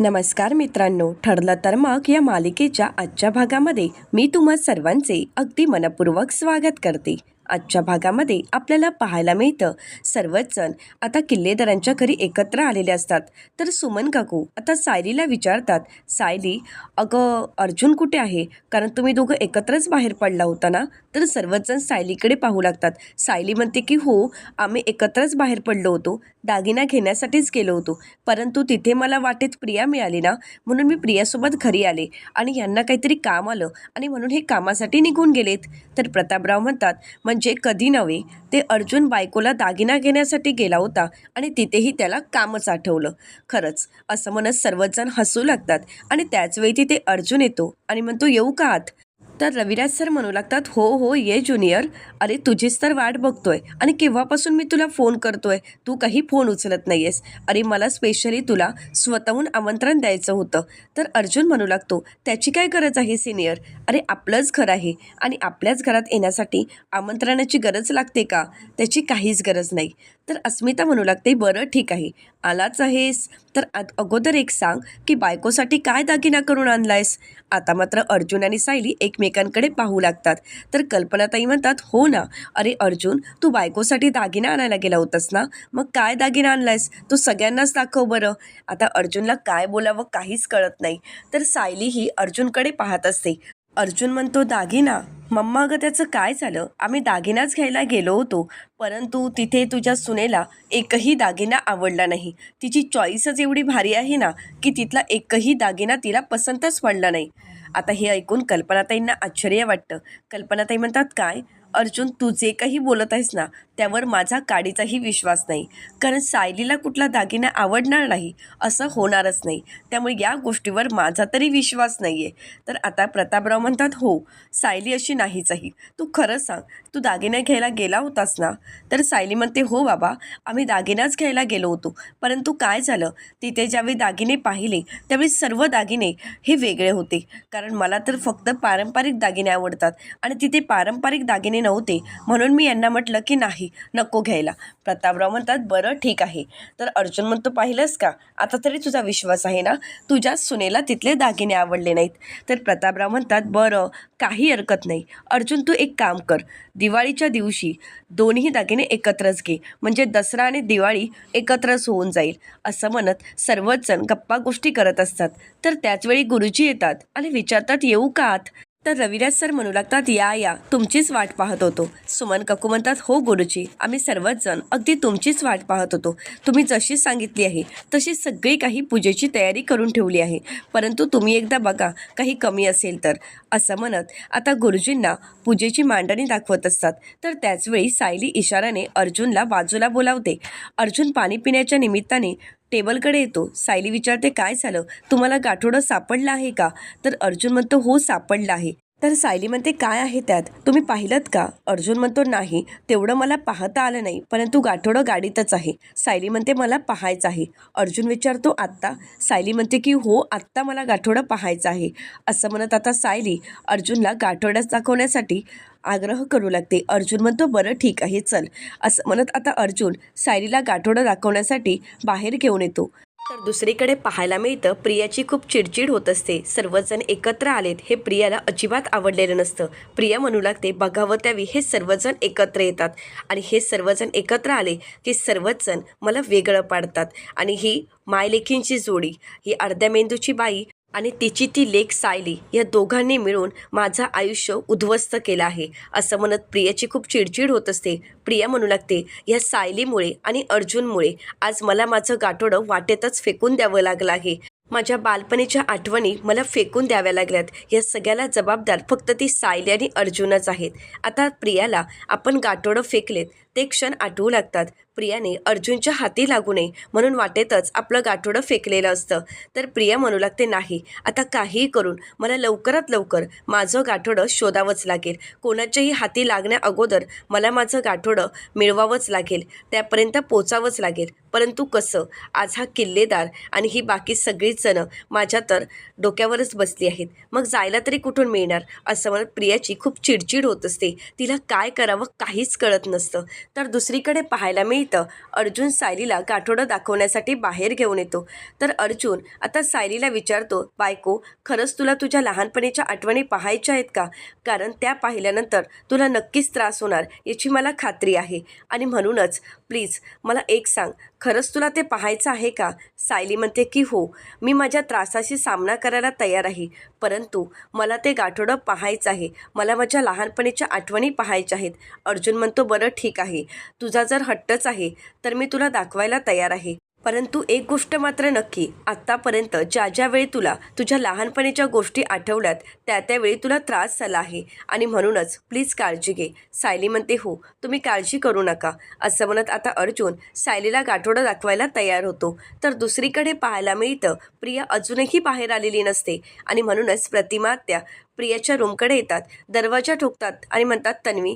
नमस्कार मित्रांनो ठरलं तर मग या मालिकेच्या आजच्या भागामध्ये मी तुम्हा सर्वांचे अगदी मनपूर्वक स्वागत करते. आजच्या भागामध्ये आपल्याला पाहायला मिळतं. सर्वच जण आता किल्लेदारांच्या घरी एकत्र आलेले असतात. तर सुमन काकू आता सायलीला विचारतात सायली अगं अर्जुन कुठे आहे? कारण तुम्ही दोघं एकत्रच बाहेर पडला होता ना? तर सर्वच जण सायलीकडे पाहू लागतात. सायली म्हणते की हो आम्ही एकत्रच बाहेर पडलो होतो. दागिना घेण्यासाठीच गेलो होतो. परंतु तिथे मला वाटेत प्रिया मिळाली ना? म्हणून मी प्रियासोबत घरी आले आणि यांना काहीतरी काम आलं आणि म्हणून हे कामासाठी निघून गेलेत. तर प्रतापराव म्हणतात म्हणजे म्हणजे कधी नव्हे. ते अर्जुन बायकोला दागिना घेण्यासाठी गेला होता आणि तिथेही त्याला कामच आठवलं. खरंच असं म्हणत सर्वजण हसू लागतात आणि त्याचवेळी तिथे अर्जुन येतो आणि म्हणतो येऊ का आत? तर रविराज सर म्हणू लागतात हो हो ये ज्युनियर अरे तुझीच तर वाट बघतोय. आणि केव्हापासून मी तुला फोन करतोय? तू काही फोन उचलत नाहीयेस. अरे मला स्पेशली तुला स्वतःहून आमंत्रण द्यायचं होतं. तर अर्जुन म्हणू लागतो त्याची काय गरज आहे सिनियर अरे आपलंच घर आहे. आणि आपल्याच घरात येण्यासाठी आमंत्रणाची गरज लागते का? त्याची काहीच गरज नाही. तर अस्मिता म्हणू लागते बरं ठीक आहे. आलाच आहेस. तर आत- अगोदर एक सांग की बायकोसाठी काय दागिना करून आणलायस? आता मात्र अर्जुन आणि सायली एकमेकांकडे पाहू लागतात. तर कल्पनाताई म्हणतात हो ना. अरे अर्जुन तू बायकोसाठी दागिना आणायला गेला होतास ना? मग काय दागिना आणलायस? तू सगळ्यांनाच दाखव बरं. आता अर्जुनला काय बोलावं काहीच कळत नाही. तर सायली ही अर्जुनकडे पाहत असते. अर्जुन म्हणतो दागिना मम्मा अगं त्याचं काय झालं? आम्ही दागिनाच घ्यायला गेलो होतो. परंतु तिथे तुझ्या सुनेला एकही दागिना आवडला नाही. तिची चॉईसच एवढी भारी आहे ना की तिथला एकही दागिना तिला पसंतच पडला नाही. आता हे ऐकून कल्पनाताईंना आश्चर्य वाटतं. कल्पनाताई म्हणतात काय? अर्जुन तू जे काही बोलत आहेस ना त्यावर माझा काडीचाही विश्वास नाही. कारण सायलीला कुठला दागिना आवडणार नाही असं होणारच नाही. त्यामुळे या गोष्टीवर माझा तरी विश्वास नाही आहे तर आता प्रतापराव म्हणतात हो सायली अशी नाहीच आहे. तू खरं सांग तू दागिने घ्यायला गेला होतास ना? तर सायली म्हणते हो बाबा आम्ही दागिनाच घ्यायला गेलो होतो. परंतु काय झालं? तिथे ज्यावेळी दागिने पाहिले त्यावेळी सर्व दागिने हे वेगळे होते. कारण मला तर फक्त पारंपरिक दागिने आवडतात. आणि तिथे पारंपरिक दागिने नव्हते. म्हणून मी यांना म्हटलं की नाही नको घ्यायला. प्रतापराव म्हणतात बरं ठीक आहे. तर अर्जुन म्हणतो पाहिलंस का? आता तरी तुझा विश्वास आहे ना? तुझ्या सुनेला तिथले दागिने आवडले नाहीत. तर प्रतापराव म्हणतात बरं काही हरकत नाही. अर्जुन तू एक काम कर. दिवाळीच्या दिवशी दोन्ही दागिने एकत्रच घे. म्हणजे दसरा आणि दिवाळी एकत्रच होऊन जाईल. असं म्हणत सर्वच जण गप्पा गोष्टी करत असतात. तर त्याचवेळी गुरुजी येतात आणि विचारतात येऊ का आत? तर रविराज सर म्हणू लागतात या या तुमचीच वाट पाहत होतो. सुमन काकू म्हणतात हो गुरुजी आम्ही सर्वच जण अगदी तुमचीच वाट पाहत होतो. तुम्ही जशी सांगितली आहे तशी सगळी काही पूजेची तयारी करून ठेवली आहे. परंतु तुम्ही एकदा बघा काही कमी असेल तर. असं म्हणत आता गुरुजींना पूजेची मांडणी दाखवत असतात. तर त्याचवेळी सायली इशाराने अर्जुनला बाजूला बोलावते. अर्जुन पाणी पिण्याच्या निमित्ताने टेबलकडे येतो. सायली विचारते काय झालं? तुम्हाला गाठोडं सापडलं आहे का? तर अर्जुन म्हणतो हो सापडलं आहे. तर सायली म्हणते काय आहे त्यात? तुम्ही पाहिलं का? अर्जुन म्हणतो नाही तेवढं मला पाहता आलं नाही परंतु गाठोडं गाडीतच आहे. सायली म्हणते मला पाहायचं आहे. अर्जुन विचारतो आत्ता? सायली म्हणते की हो आत्ता मला गाठोडं पाहायचं आहे. असं म्हणत आता सायली अर्जुनला गाठोड्यास दाखवण्यासाठी आग्रह करू लागते. अर्जुन म्हणतो बरं ठीक आहे चल. असं म्हणत आता अर्जुन सायलीला गाठोडं दाखवण्यासाठी बाहेर घेऊन येतो. तर दुसरीकडे पाहायला मिळतं प्रियाची खूप चिडचिड होत असते. सर्वजण एकत्र आलेत हे प्रियाला अजिबात आवडलेलं नसतं. प्रिया म्हणू लागते बघावं त्यावी हे सर्वजण एकत्र येतात. आणि हे सर्वजण एकत्र आले की सर्वच जण मला वेगळं पाडतात. आणि ही मायलेखींची जोडी ही अर्ध्या मेंदूची बाई आणि तिची ती लेख सायली या दोघांनी मिळून माझं आयुष्य उद्ध्वस्त केलं आहे. असं म्हणत प्रियाची खूप चिडचिड होत असते. प्रिया म्हणू लागते या सायलीमुळे आणि अर्जुनमुळे आज मला माझं गाठोडं वाटेतच फेकून द्यावं लागलं आहे. माझ्या बालपणीच्या आठवणी मला फेकून द्याव्या लागल्यात. या सगळ्याला जबाबदार फक्त ती सायली आणि अर्जुनच आहेत. आता प्रियाला आपण गाठोडं फेकलेत. ते क्षण आठवू लागतात. प्रियाने अर्जुनच्या हाती लागू नये म्हणून वाटेतच आपलं गाठोडं फेकलेलं असतं. तर प्रिया म्हणू लागते नाही आता काहीही करून मला लवकरात लवकर माझं गाठोडं शोधावंच लागेल. कोणाच्याही हाती लागण्या अगोदर मला माझं गाठोडं मिळवावंच लागेल. त्यापर्यंत पोचावंच लागेल. परंतु कसं? आज हा किल्लेदार आणि ही बाकी सगळीच जणं माझ्या तर डोक्यावरच बसली आहेत. मग जायला तरी कुठून मिळणार? असं म्हणत प्रियाची खूप चिडचिड होत असते. तिला काय करावं काहीच कळत नसतं. तर दुसरीकडे पाहायला मिळतं. अर्जुन सायलीला गाठोडं दाखवण्यासाठी बाहेर घेऊन येतो. तर अर्जुन आता सायलीला विचारतो बायको खरंच तुला तुझ्या लहानपणीच्या आठवणी पाहायच्या आहेत का? कारण त्या पाहिल्यानंतर तुला नक्कीच त्रास होणार याची मला खात्री आहे. आणि म्हणूनच प्लीज मला एक सांग खरंच तुला ते पाहायचं आहे का? सायली म्हणते की हो मी माझ्या त्रासाशी सामना करायला तयार आहे. परंतु मला ते गाठोडं पाहायचं आहे. मला माझ्या लहानपणीच्या आठवणी पाहायच्या आहेत. अर्जुन म्हणतो बरं ठीक आहे. तुझा जर हट्टच आहे तर मी तुला दाखवायला तयार आहे. परंतु एक गोष्ट मात्र नक्की आत्तापर्यंत ज्या ज्या वेळी तुला तुझ्या लहानपणीच्या गोष्टी आठवल्यात त्या त्यावेळी तुला त्रास झाला आहे. आणि म्हणूनच प्लीज काळजी घे. सायली म्हणते हो तुम्ही काळजी करू नका. असं म्हणत आता अर्जुन सायलीला गाठोडं दाखवायला तयार होतो. तर दुसरीकडे पाहायला मिळतं प्रिया अजूनही बाहेर आलेली नसते. आणि म्हणूनच प्रतिमा त्या प्रियाच्या रूमकडे येतात. दरवाजा ठोकतात आणि म्हणतात तन्वी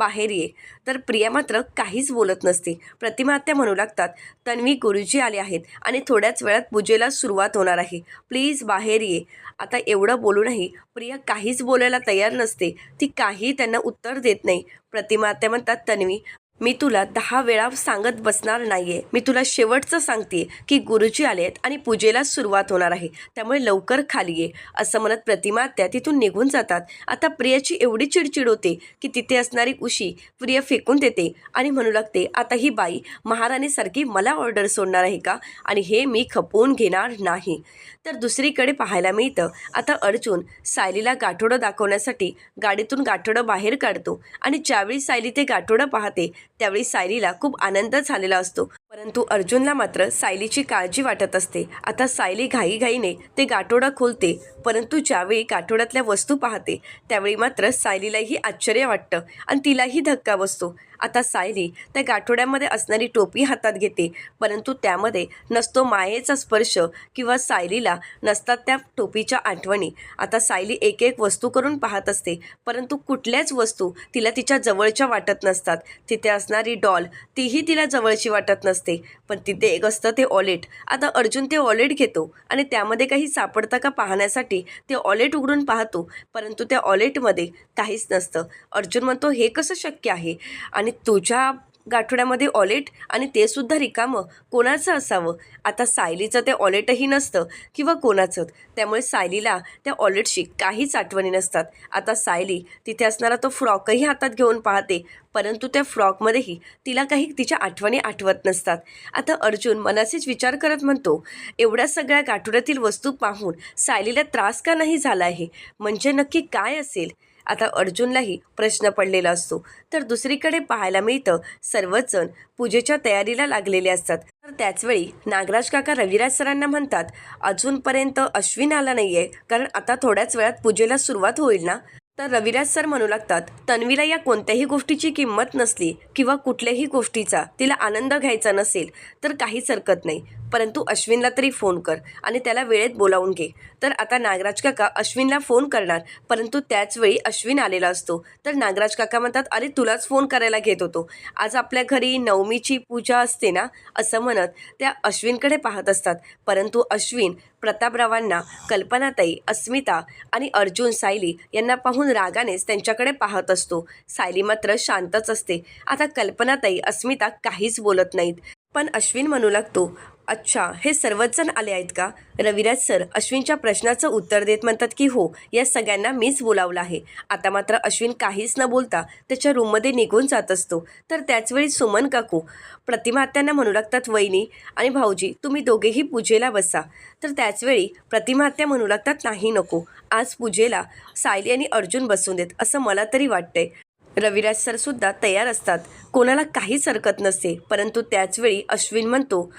बाहेर ये. तर प्रिया मात्र काहीच बोलत नसते. प्रतिमा आत्या म्हणू लागतात तन्वी गुरुजी आले आहेत आणि थोड्याच वेळात पूजेला सुरुवात होणार आहे. प्लीज बाहेर ये. आता एवढं बोलूनही प्रिया काहीच बोलायला तयार नसते. ती काही त्यांना उत्तर देत नाही. प्रतिमा आत्या म्हणतात तन्वी मी तुला दहा वेळा सांगत बसणार नाहीये. मी तुला शेवटचं सांगते की गुरुजी आले आहेत आणि पूजेला सुरुवात होणार आहे. त्यामुळे लवकर खाली ये. असं म्हणत प्रतिमा त्या तिथून निघून जातात. आता प्रियाची एवढी चिडचिड होते की तिथे असणारी उशी प्रिया फेकून देते आणि म्हणू लागते आता ही बाई महाराणीसारखी मला ऑर्डर सोडणार आहे का? आणि हे मी खपवून घेणार नाही. तर दुसरीकडे पाहायला मिळतं. आता अर्जुन सायलीला गाठोडं दाखवण्यासाठी गाडीतून गाठोडं बाहेर काढतो आणि ज्यावेळी सायली ते गाठोडं पाहते त्यावेळी सायलीला खूप आनंद झालेला असतो. परंतु अर्जुनला मात्र सायलीची काळजी वाटत असते. आता सायली घाईघाईने ते गाठोडा खोलते परंतु ज्यावेळी गाठोड्यातल्या वस्तू पाहते त्यावेळी मात्र सायलीलाही आश्चर्य वाटतं आणि तिलाही धक्का बसतो. आता सायली त्या गाठोड्यामध्ये असणारी टोपी हातात घेते परंतु त्यामध्ये नसतो मायेचा स्पर्श किंवा सायलीला नसतात त्या टोपीच्या आठवणी. आता सायली एक एक वस्तू करून पाहत असते परंतु कुठल्याच वस्तू तिला तिच्या जवळच्या वाटत नसतात. तिथे असणारी डॉल तीही तिला जवळची वाटत नसते. असते. पण तिथे एक असतं ते ऑलेट. आता अर्जुन ते ऑलेट घेतो आणि त्यामध्ये काही सापडतं का पाहण्यासाठी ते ऑलेट उघडून पाहतो. परंतु त्या ऑलेटमध्ये काहीच नसतं. अर्जुन म्हणतो हे कसं शक्य आहे? आणि तुझ्या गाठोड्यामध्ये ऑलेट आणि ते सुद्धा रिकामं. कोणाचं असावं? आता सायलीचं ते ऑलेटही नसतं किंवा कोणाचं. त्यामुळे सायलीला त्या ऑलेटशी काहीच आठवणी नसतात. आता सायली तिथे असणारा तो फ्रॉकही हातात घेऊन पाहते परंतु त्या फ्रॉकमध्येही तिला काही तिच्या आठवणी आठवत नसतात. आता अर्जुन मनाचेच विचार करत म्हणतो एवढ्या सगळ्या गाठोड्यातील वस्तू पाहून सायलीला त्रास का नाही झाला आहे? म्हणजे नक्की काय असेल? आता अर्जुनलाही प्रश्न पडलेला असतो. तर दुसरीकडे पाहायला मिळतं सर्वच जण पूजेच्या तयारीला लागलेले असतात. तर त्याचवेळी नागराज काका रविराज सरांना म्हणतात अजूनपर्यंत अश्विन आला नाहीये कारण आता थोड्याच वेळात पूजेला सुरुवात होईल ना? तर रविराज सर म्हणू लागतात तन्वीला या कोणत्याही गोष्टीची किंमत नसली किंवा कुठल्याही गोष्टीचा तिला आनंद घ्यायचा नसेल तर काहीच हरकत नाही. परंतु अश्विनला तरी फोन कर आणि त्याला वेळेत बोलावून घे. तर आता नागराज काका अश्विनला फोन करणार परंतु त्याचवेळी अश्विन आलेला असतो. तर नागराज काका म्हणतात अरे तुलाच फोन करायला घेत होतो. आज आपल्या घरी नवमीची पूजा असते ना? असं म्हणत त्या अश्विनकडे पाहत असतात. परंतु अश्विन प्रतापरावांना कल्पनाताई अस्मिता आणि अर्जुन सायली यांना पाहून रागानेच त्यांच्याकडे पाहत असतो. सायली मात्र शांतच असते. आता कल्पनाताई अस्मिता काहीच बोलत नाहीत. पण अश्विन म्हणू लागतो अच्छा हे सर्वच जण आले आहेत का? रविराज सर अश्विनच्या प्रश्नाचं उत्तर देत म्हणतात की हो या सगळ्यांना मीच बोलावलं आहे. आता मात्र अश्विन काहीच न बोलता त्याच्या रूममध्ये निघून जात असतो. तर त्याचवेळी सुमन काकू प्रतिमा आत्यांना म्हणू लागतात वहिनी आणि भाऊजी तुम्ही दोघेही पूजेला बसा. तर त्याचवेळी प्रतिमा आत्या म्हणू लागतात नाही नको आज पूजेला सायली आणि अर्जुन बसून देत असं मला तरी वाटतंय. रविराज सरसुद्धा तयार असतात. कोणाला काहीच हरकत नसते. परंतु त्याचवेळी अश्विन म्हणतो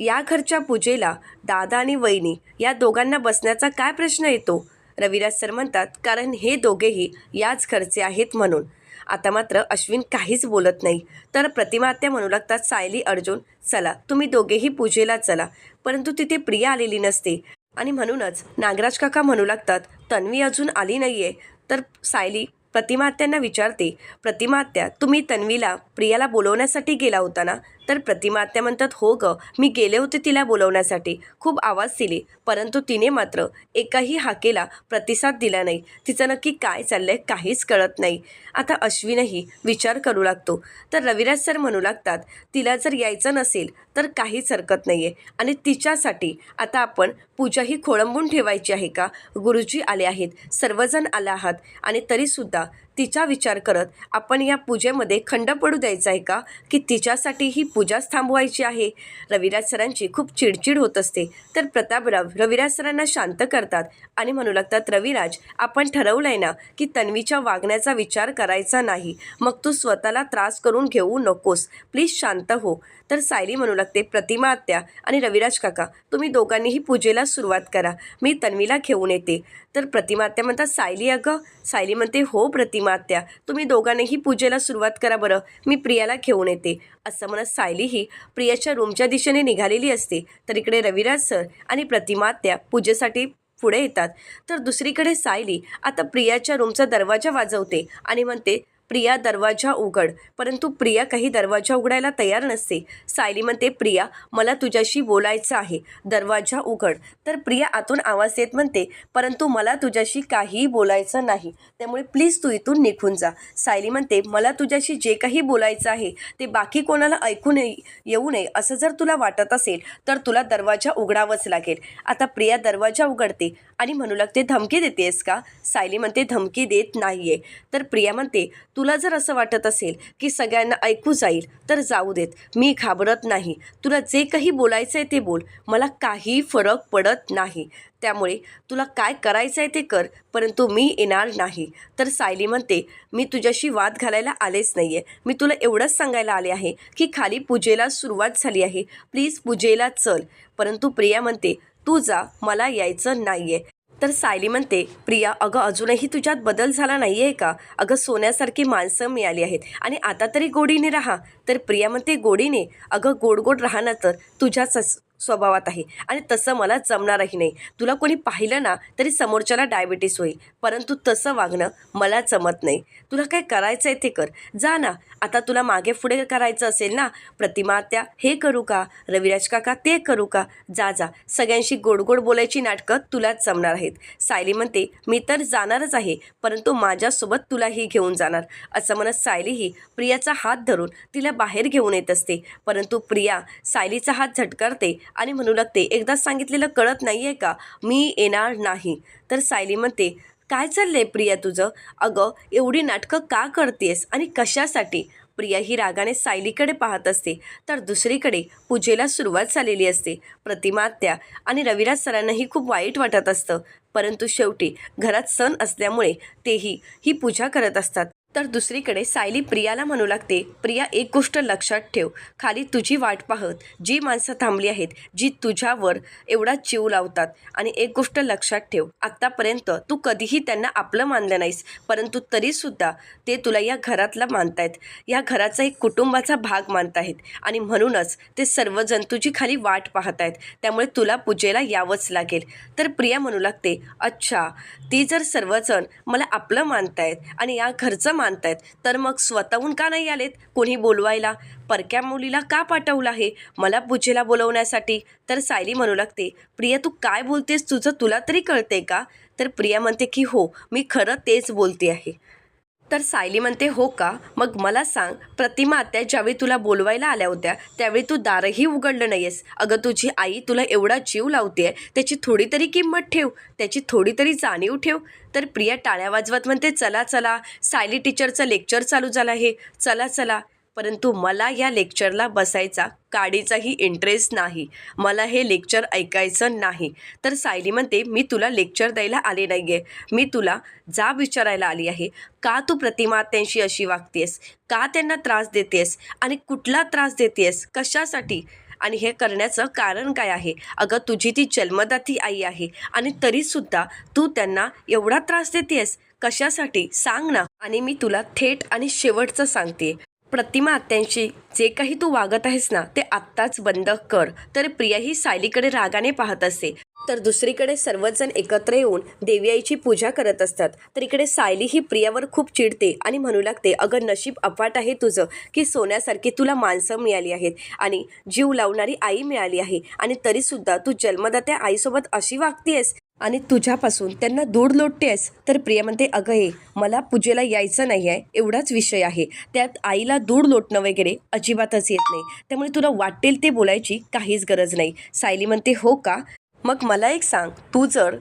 या घरच्या पूजेला दादा आणि वहिनी या दोघांना बसण्याचा काय प्रश्न येतो? रविराज सर म्हणतात कारण हे दोघेही याच घरचे आहेत म्हणून. आता मात्र अश्विन काहीच बोलत नाही. तर प्रतिमात्या म्हणू लागतात सायली अर्जुन चला तुम्ही दोघेही पूजेला चला परंतु तिथे प्रिया आलेली नसते. आणि म्हणूनच नागराज काका म्हणू लागतात तन्वी अजून आली नाहीये. तर सायली प्रतिमात्यांना विचारते प्रतिमात्या तुम्ही तन्वीला प्रियाला बोलवण्यासाठी गेला होता ना? तर प्रतिमा आत्या म्हणतात हो ग मी गेले होते तिला बोलवण्यासाठी. खूप आवाज दिले. परंतु तिने मात्र एकाही हाकेला प्रतिसाद दिला नाही. तिचं नक्की काय चाललंय काहीच कळत नाही. आता अश्विनही विचार करू लागतो. तर रविराज सर म्हणू लागतात तिला जर यायचं नसेल तर काहीच हरकत नाही आहे आणि तिच्यासाठी आता आपण पूजा ही खोळंबून ठेवायची आहे का? गुरुजी आले आहेत. सर्वजण आले आहात. आणि तरीसुद्धा तिचा विचार करत आपण या पूजेमध्ये खंड पडू द्यायचा आहे का? की तिच्यासाठी ही पूजाच थांबवायची आहे? रविराज सरांची खूप चिडचिड होत असते. तर प्रतापराव रविराज सरांना शांत करतात आणि म्हणू लागतात रविराज आपण ठरवलं आहे ना की तन्वीच्या वागण्याचा विचार करायचा नाही. मग तू स्वतःला त्रास करून घेऊ नकोस. प्लीज शांत हो. तर सायली म्हणू लागते प्रतिमा आत्या आणि रविराज काका तुम्ही दोघांनीही पूजेला सुरुवात करा. मी तन्वीला घेऊन येते. तर प्रतिमा आत्या म्हणतात सायली अगं. सायली म्हणते हो प्रतिमा आत्या. तुम्ही दोघांनीही पूजेला सुरुवात करा बरं. मी प्रियाला घेऊन येते. असं म्हणत सायली ही प्रियाच्या रूमच्या दिशेने निघालेली असते. तर इकडे रविराज सर आणि प्रतिमा आत्या पूजेसाठी पुढे येतात. तर दुसरीकडे सायली आता प्रियाच्या रूमचा दरवाजा वाजवते आणि म्हणते प्रिया दरवाजा उघड. परंतु प्रिया काही दरवाजा उघडायला तयार नसते. सायली म्हणते प्रिया मला तुझ्याशी बोलायचं आहे. दरवाजा उघड. तर प्रिया आतून आवाज येत म्हणते परंतु मला तुझ्याशी काहीही बोलायचं नाही. त्यामुळे प्लीज तू इथून निघून जा. सायली म्हणते मला तुझ्याशी जे काही बोलायचं आहे ते बाकी कोणाला ऐकू नये येऊ नये असं जर तुला वाटत असेल तर तुला दरवाजा उघडावाच लागेल. आता प्रिया दरवाजा उघडते आणि म्हणू लागते धमकी देतेस का? सायली म्हणते धमकी देत नाहीये. तर प्रिया म्हणते तू तुला जर असं वाटत असेल की सगळ्यांना ऐकू जाईल तर जाऊ देत. मी घाबरत नाही. तुला जे काही बोलायचं आहे ते बोल. मला काही फरक पडत नाही. त्यामुळे तुला काय करायचं आहे ते कर परंतु मी येणार नाही. तर सायली म्हणते मी तुझ्याशी वाद घालायला आलेच नाही आहे मी तुला एवढंच सांगायला आले आहे की खाली पूजेला सुरुवात झाली आहे. प्लीज पूजेला चल. परंतु प्रिया म्हणते तू जा. मला यायचं नाही आहे तर सायली म्हणते प्रिया अगं अजूनही तुझ्यात बदल झाला नाही आहे का? अगं सोन्यासारखी माणसं मिळाली आहेत. आणि आता तरी गोडीने राहा. तर प्रिया म्हणते गोडीने? अगं गोड गोड राहणं तर. तुझ्याच स्वभावात आहे. आणि तसं मला जमणारही नाही. तुला कोणी पाहिलं ना तरी समोरच्याला डायबिटीस होईल. परंतु तसं वागणं मला जमत नाही. तुला काय करायचं आहे ते कर. जा ना. आता तुला मागे पुढे करायचं असेल ना प्रतिमा त्या हे करू का? रविराज काका ते करू का? जा जा. सगळ्यांशी गोड गोड बोलायची नाटकं तुलाच जमणार आहेत. सायली म्हणते मी तर जाणारच आहे परंतु माझ्यासोबत तुलाही घेऊन जाणार. असं म्हणत सायली ही प्रियाचा हात धरून तिला बाहेर घेऊन येत असते. परंतु प्रिया सायलीचा हात झटकारते आणि म्हणू लागते एकदाच सांगितलेलं कळत नाही आहे का? मी येणार नाही. तर सायली म्हणते काय चाललंय प्रिया तुझं? अगं एवढी नाटकं का करतेस आणि कशासाठी? प्रिया ही रागाने सायलीकडे पाहत असते. तर दुसरीकडे पूजेला सुरुवात झालेली असते. प्रतिमा आत्या आणि रविराज सरांनाही खूप वाईट वाटत असतं. परंतु शेवटी घरात सण असल्यामुळे तेही ही पूजा करत असतात. तर दुसरीकडे सायली प्रियाला म्हणू लागते प्रिया एक गोष्ट लक्षात ठेव. खाली तुझी वाट पाहत. जी माणसं थांबली आहेत जी तुझ्यावर एवढा जीव लावतात. आणि एक गोष्ट लक्षात ठेव. आत्तापर्यंत तू कधीही त्यांना आपलं मानलं नाहीस परंतु तरीसुद्धा ते तुला या घरातला मानतायत. या घराचा एक कुटुंबाचा भाग मानतायत. आणि म्हणूनच ते सर्वजण तुझी खाली वाट पाहत आहेत त्यामुळे तुला पूजेला यावंच लागेल. तर प्रिया म्हणू लागते अच्छा ती जर सर्वजण मला आपलं मानतायत आणि या घरचं मानतायत. तर मग स्वतःहून का नाही आलेत? कोणी बोलवायला? परक्या मुलीला का पाठवलं आहे? मला पूजेला बोलवण्यासाठी. तर सायली म्हणू लागते प्रिया तू काय बोलतेस? तुझं तुला तरी कळते का? तर प्रिया म्हणते की हो मी खरं तेच बोलते आहे. तर सायली म्हणते हो का? मग मला सांग प्रतिमा आत्या ज्यावेळी तुला बोलवायला आल्या होत्या त्यावेळी तू दारही उघडलं नाहीयेस. अगं तुझी आई तुला एवढा जीव लावते त्याची थोडी तरी किंमत ठेव त्याची थोडी तरी जाणीव ठेव. तर प्रिया टाळ्या वाजवत म्हणते चला चला. सायली टीचरचं लेक्चर चालू झालं आहे. चला चला. परंतु मला या लेक्चरला बसायचा काडीचाही इंटरेस्ट नाही. मला हे लेक्चर ऐकायचं नाही. तर सायली म्हणते मी तुला लेक्चर द्यायला आले नाही आहे मी तुला जा विचारायला आली आहे. का तू प्रतिमा त्यांशी अशी वागतेस? का त्यांना त्रास देतेस? आणि कुठला त्रास देतेस? कशासाठी? आणि हे करण्याचं कारण काय आहे? अगं तुझी ती जन्मदाती आई आहे. आणि तरीसुद्धा तू त्यांना एवढा त्रास देतेस? कशासाठी? सांग ना. आणि मी तुला थेट आणि शेवटचं सांगते. प्रतिमा आत्यांशी जे काही तू वागत आहेस ना ते आत्ताच बंद कर. तर प्रिया ही सायलीकडे रागाने पाहत असते तर दुसरीकडे सर्वजण एकत्र येऊन देवी आईची पूजा करत असतात. तर इकडे सायली ही प्रियावर खूप चिडते आणि म्हणू लागते अगं नशीब अफाट आहे तुझं की सोन्यासारखी तुला माणसं मिळाली आहेत आणि जीव लावणारी आई मिळाली आहे आणि तरीसुद्धा तू जन्मदात्या आईसोबत अशी वागतीयस आणि तुझ्यापासून त्यांना दूर लोटतेस तर प्रिया म्हणते अगं ये मला पूजेला यायचं नाही आहे एवढाच विषय आहे. त्यात आईला दूर लोटणं वगैरे अजिबातच येत नाही. त्यामुळे तुला वाटेल ते बोलायची काहीच गरज नाही. सायली म्हणते हो का? मग मला एक सांग. तू जर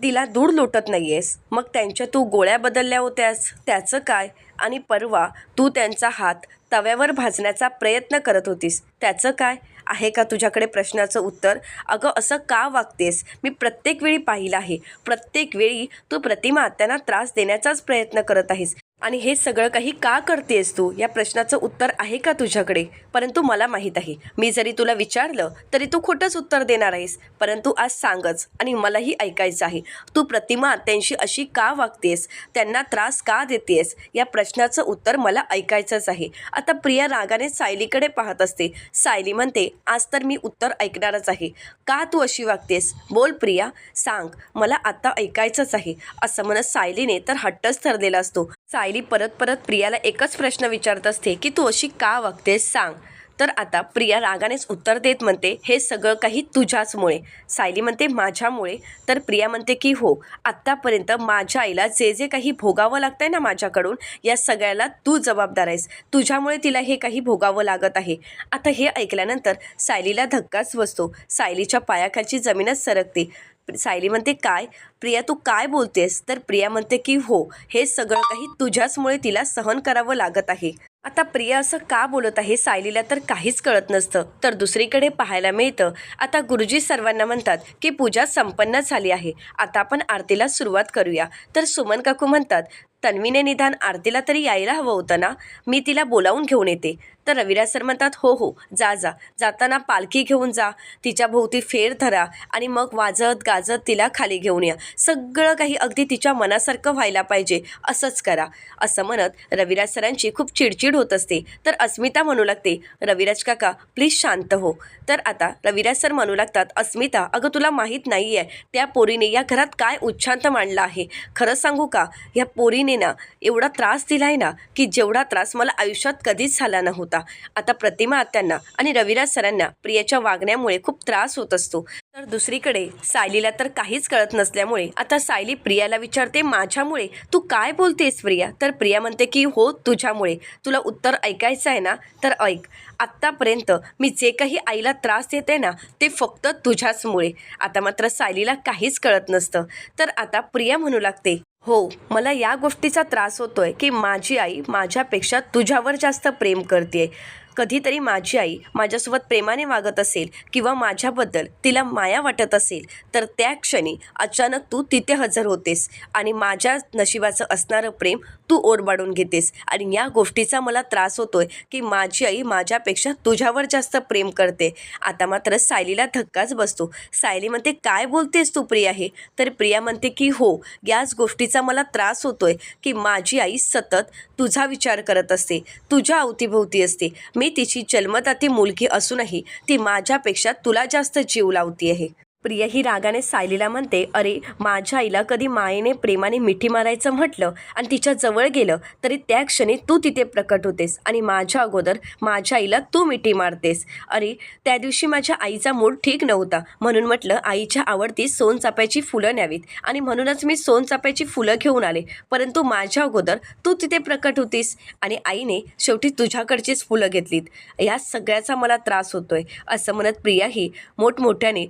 तिला दूर लोटत नाही आहेस मग त्यांच्या तू गोळ्या बदलल्या होत्यास? त्याचं काय? आणि परवा तू त्यांचा हात तव्यावर भाजण्याचा प्रयत्न करत होतीस. त्याचं काय? आहे का तुझ्याकडे प्रश्नाचं उत्तर? अगं असं का वागतेस? मी प्रत्येक वेळी पाहिलं आहे. प्रत्येक वेळी तू प्रतिमा त्यांना त्रास देण्याचाच प्रयत्न करत आहेस. आणि हे सगळं काही का करतेस तू? या प्रश्नाचं उत्तर आहे का तुझ्याकडे? परंतु मला माहीत आहे. मी जरी तुला विचारलं तरी तू खोटंच उत्तर देणार आहेस. परंतु आज सांगच आणि मलाही ऐकायचं आहे. तू प्रतिमा त्यांशी अशी का वागतेस? त्यांना त्रास का देतेस? या प्रश्नाचं उत्तर मला ऐकायचंच आहे. आता प्रिया रागाने सायलीकडे पाहत असते. सायली म्हणते आज तर मी उत्तर ऐकणारच आहे. का तू अशी वागतेस? बोल प्रिया. सांग. मला आता ऐकायचंच आहे. असं म्हणत सायलीने तर हट्टच ठरलेला असतो. सायली परत परत प्रियाला एकच प्रश्न विचारत असते की तू अशी का वागतेस? सांग. तर आता प्रिया रागानेच उत्तर देत म्हणते हे सगळं काही तुझ्याचमुळे. सायली म्हणते माझ्यामुळे. तर प्रिया म्हणते की हो आत्तापर्यंत माझ्या आईला जे जे काही भोगावं लागतंय ना माझ्याकडून या सगळ्याला तू जबाबदार आहेस. तुझ्यामुळे तिला हे काही भोगावं लागत आहे. आता हे ऐकल्यानंतर सायलीला धक्काच बसतो. सायलीच्या पायाखालची जमीनच सरकते. सायली म्हणते काय? प्रिया तू काय बोलतेस? तर प्रिया म्हणते की हो हे सगळं काही तुझ्याचमुळे तिला सहन करावं लागत आहे. आता प्रिया असं का बोलत आहे सायलीला तर काहीच कळत नसतं. तर दुसरीकडे पाहायला मिळतं. आता गुरुजी सर्वांना म्हणतात की पूजा संपन्न झाली आहे. आता आपण आरतीला सुरुवात करूया. तर सुमन काकू म्हणतात तन्वीने निदान आरतीला तरी यायला हवं होतं ना? मी तिला बोलावून घेऊन येते. तर रविराज सर म्हणतात हो हो जा जा. जाताना पालखी घेऊन जा. तिच्या भोवती फेर धरा आणि मग वाजत गाजत तिला खाली घेऊन या. सगळं काही अगदी तिच्या मनासारखं व्हायला पाहिजे. असंच करा. असं म्हणत रविराज सरांची खूप चिडचिड होत असते. तर अस्मिता म्हणू लागते रविराज काका प्लीज शांत हो. तर आता रविराज सर म्हणू लागतात अस्मिता अगं तुला माहीत नाही आहे त्या पोरीने या घरात काय उच्छांत मांडला आहे? खरं सांगू का? या पोरीने ना एवढा त्रास दिलाय ना की जेवढा त्रास मला आयुष्यात कधीच झाला नव्हता. आता प्रतिमा आत्यांना आणि रविराज सरांना प्रियाच्या वागण्यामुळे खूप त्रास होत असतो. तर दुसरीकडे सायलीला तर काहीच कळत नसल्यामुळे आता सायली प्रियाला विचारते माझ्यामुळे तू काय बोलतेस प्रिया? तर प्रिया म्हणते की हो तुझ्यामुळे. तुला उत्तर ऐकायचं आहे ना तर ऐक. आत्तापर्यंत मी जे काही आईला त्रास देते ना ते फक्त तुझ्याचमुळे. आता मात्र सायलीला काहीच कळत नसतं. तर आता प्रिया म्हणू लागते हो मला या गोष्टीचा त्रास होतोय की माझी आई माझ्यापेक्षा तुझ्यावर जास्त प्रेम करते कधीतरी माझी आई माझ्यासोबत प्रेमाने वागत असेल किंवा माझ्याबद्दल तिला माया वाटत असेल तर त्या क्षणी अचानक तू तिथे हजर होतेस आणि माझ्या नशिबाचं असणारं प्रेम तू ओरबाडून घेतेस. आणि या गोष्टीचा मला त्रास होतोय की माझी आई माझ्यापेक्षा तुझ्यावर जास्त प्रेम करते. आता मात्र सायलीला धक्काच बसतो. सायली म्हणते काय बोलतेस तू प्रिया हे? तर प्रिया म्हणते की हो याच गोष्टीचा मला त्रास होतोय की माझी आई सतत तुझा विचार करत असते तुझ्या अवतीभोवती असते. मी तिची जन्मदाती मुलगी असूनही ती माझ्यापेक्षा तुला जास्त जीव लावती आहे प्रिया ही रागाने सायलीला म्हणते अरे माझ्या आईला कधी मायेने प्रेमाने मिठी मारायचं म्हटलं आणि तिच्या जवळ गेलं तरी त्या क्षणी तू तिथे प्रकट होतेस आणि माझ्या अगोदर माझ्या आईला तू मिठी मारतेस. अरे त्या दिवशी माझ्या आईचा मूड ठीक नव्हता. म्हणून म्हटलं आईच्या आवडती सोनचाफ्याची फुलं न्यावीत आणि म्हणूनच मी सोनचाफ्याची फुलं घेऊन आले. परंतु माझ्या अगोदर तू तिथे प्रकट होतीस आणि आईने शेवटी तुझ्याकडचीच फुलं घेतलीत. या सगळ्याचा मला त्रास होतोय असं म्हणत प्रिया ही मोठमोठ्याने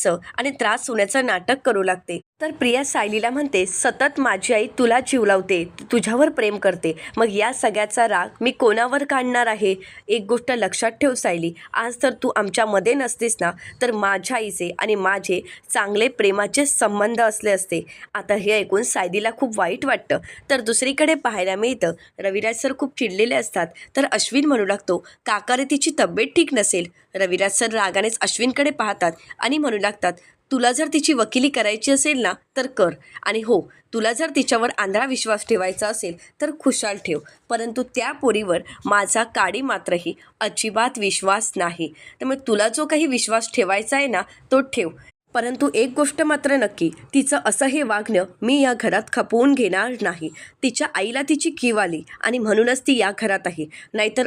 रडण्याचं आणि त्रास होण्याचं नाटक करू लागते. तर प्रिया सायलीला म्हणते सतत माझी आई तुला जीव लावते तुझ्यावर प्रेम करते. मग या सगळ्याचा राग मी कोणावर काढणार आहे? एक गोष्ट लक्षात ठेव सायली आज तर तू आमच्यामध्ये नसतेस ना तर माझ्या आईचे आणि माझे चांगले प्रेमाचे संबंध असले असते. आता हे ऐकून सायलीला खूप वाईट वाटतं. तर दुसरीकडे पाहायला मिळतं रविराज सर खूप चिडलेले असतात. तर अश्विन म्हणू लागतो काकारे तिची तब्येत ठीक नसेल. रविराज सर रागानेच अश्विनकडे पाहतात आणि म्हणू लागतात तुला जर तिची वकिली करायची असेल ना तर कर. आणि हो तुला जर तिच्यावर आंधळा विश्वास ठेवायचा असेल तर खुशाल ठेव. परंतु त्या पोरीवर माझा काडी मात्रही अजिबात विश्वास नाही. त्यामुळे तुला जो काही विश्वास ठेवायचा आहे ना तो ठेव. परंतु एक गोष्ट मात्र नक्की तिचं असं हे वागणं मी या घरात खपवून घेणार नाही. तिच्या आईला तिची कीव आली आणि म्हणूनच ती या घरात आहे. नाहीतर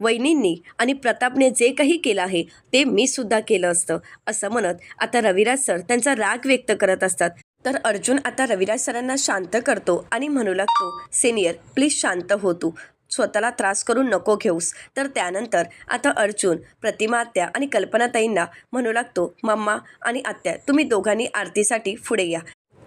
वहिनींनी आणि प्रतापने जे काही केलं आहे ते मी सुद्धा केलं असतं असं म्हणत आता रविराज सर त्यांचा राग व्यक्त करत असतात. तर अर्जुन आता रविराज सरांना शांत करतो आणि म्हणू लागतो सिनियर प्लीज शांत हो तू. स्वतःला त्रास करून नको घेऊस. तर त्यानंतर आता अर्जुन प्रतिमा आत्या आणि कल्पनाताईंना म्हणू लागतो मम्मा आणि आत्या तुम्ही दोघांनी आरतीसाठी पुढे या.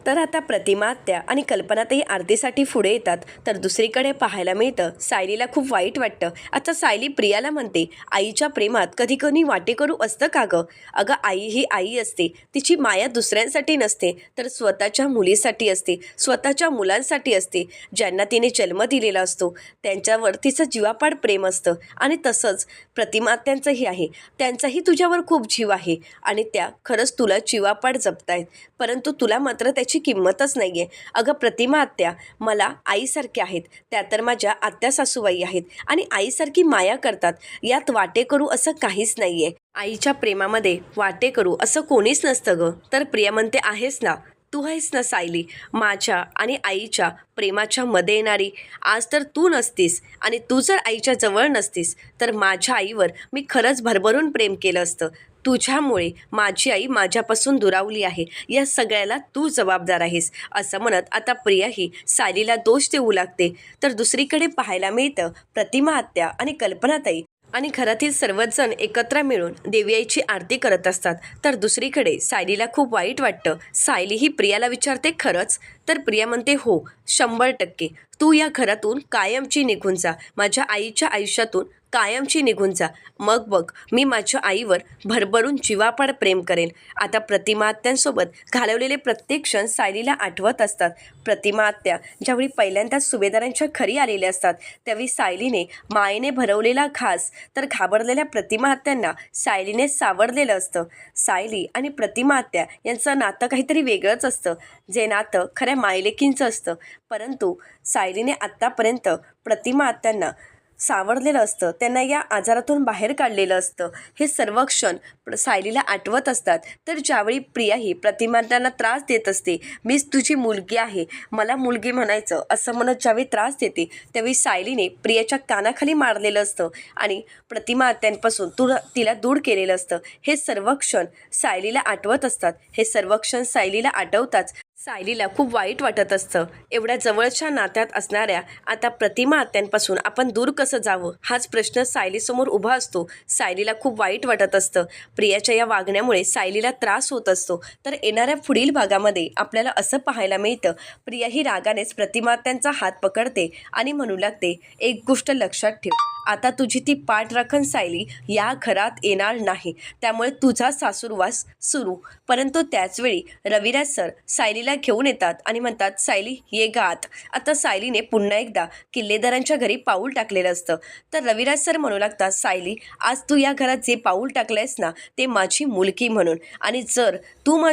तर आता प्रतिमा आत्या आणि कल्पनातही आरतीसाठी पुढे येतात. तर दुसरीकडे पाहायला मिळतं सायलीला खूप वाईट वाटतं. आता सायली प्रियाला म्हणते आईच्या प्रेमात कधी कधी वाटेकरू असतं का गं? अगं आई ही आई असते. तिची माया दुसऱ्यांसाठी नसते तर स्वतःच्या मुलीसाठी असते स्वतःच्या मुलांसाठी असते. ज्यांना तिने जन्म दिलेला असतो त्यांच्यावर तिचं जीवापाड प्रेम असतं. आणि तसंच प्रतिमात्यांचंही आहे. त्यांचाही तुझ्यावर खूप जीव आहे. आणि त्या खरंच तुला जीवापाड जपतायत. परंतु तुला मात्र त्याची किंमतच नाही आहे अगं प्रतिमा आत्या मला आईसारख्या आहेत. त्या तर माझ्या आत्या सासूबाई आहेत आणि आईसारखी माया करतात. यात वाटे करू असं काहीच नाही आहे आईच्या प्रेमामध्ये वाटे करू असं कोणीच नसतं गं. तर प्रिया म्हणते आहेस ना. तू आहेस ना सायली. माझ्या आणि आईच्या प्रेमाच्या मध्ये येणारी. आज तर तू नसतीस आणि तू जर आईच्या जवळ नसतीस तर माझ्या आईवर मी खरंच भरभरून प्रेम केलं असतं. तुझ्यामुळे माझी आई माझ्यापासून दुरावली आहे. या सगळ्याला तू जबाबदार आहेस असं म्हणत आता प्रिया ही सायलीला दोष देऊ लागते. तर दुसरीकडे पाहायला मिळतं प्रतिमा आत्या आणि कल्पनाताई आणि घरातील सर्वच जण एकत्र मिळून देवी आईची आरती करत असतात. तर दुसरीकडे सायलीला खूप वाईट वाटतं. सायली ही प्रियाला विचारते खरंच? तर प्रिया म्हणते हो शंभर टक्के. तू या घरातून कायमची निघून जा. माझ्या आईच्या आयुष्यातून कायमची निघून जा. मग बघ मी माझ्या आईवर भरभरून जीवापाड प्रेम करेन. आता प्रतिमा आत्यांसोबत घालवलेले प्रत्येक क्षण सायलीला आठवत असतात. प्रतिमा आत्या ज्यावेळी पहिल्यांदाच सुभेदारांच्या घरी आलेल्या असतात त्यावेळी सायलीने मायेने भरवलेला घास तर घाबरलेल्या प्रतिमा आत्यांना सायलीने सावरलेलं असतं. सायली आणि प्रतिमा आत्या यांचं नातं काहीतरी वेगळंच असतं. जे नातं खऱ्या मायलेकींचं असतं. परंतु सायलीने आत्तापर्यंत प्रतिमा आत्यांना सावरलेलं असतं. त्यांना या आजारातून बाहेर काढलेलं असतं. हे सर्व क्षण सायलीला आठवत असतात. तर ज्यावेळी प्रिया ही प्रतिमातांना त्रास देत असते मीच तुझी मुलगी आहे मला मुलगी म्हणायचं असं म्हणत ज्यावेळी त्रास देते त्यावेळी सायलीने प्रियाच्या कानाखाली मारलेलं असतं आणि प्रतिमा आत्यांपासून तुला तिला दूर केलेलं असतं. हे सर्व क्षण सायलीला आठवत असतात. हे सर्व क्षण सायलीला आठवताच सायलीला खूप वाईट वाटत असतं. एवढ्या जवळच्या नात्यात असणाऱ्या आता प्रतिमा आत्यांपासून आपण दूर कसं जावं? हाच प्रश्न सायलीसमोर उभा असतो. सायलीला खूप वाईट वाटत असतं. प्रियाच्या या वागण्यामुळे सायलीला त्रास होत असतो. तर येणाऱ्या पुढील भागामध्ये आपल्याला असं पाहायला मिळतं. प्रिया ही रागानेच प्रतिमा आत्यांचा हात पकडते आणि म्हणू लागते एक गोष्ट लक्षात ठेव. आता तुझी ती पाठ राखण सायली या घरात येणार नाही. त्यामुळे तुझा सासूरवास सुरू. परंतु त्याचवेळी रविराज सर सायलीला घेऊन येतात आणि म्हणतात सायली ये गात आता. सायलीने पुन्हा एकदा किल्लेदारांच्या घरी पाऊल टाकलेलं असतं. तर रविराज सर म्हणू लागतात सायली आज तू या घरात जे पाऊल टाकलंयस ना ते माझी मुलगी म्हणून. आणि जर तू माझ्या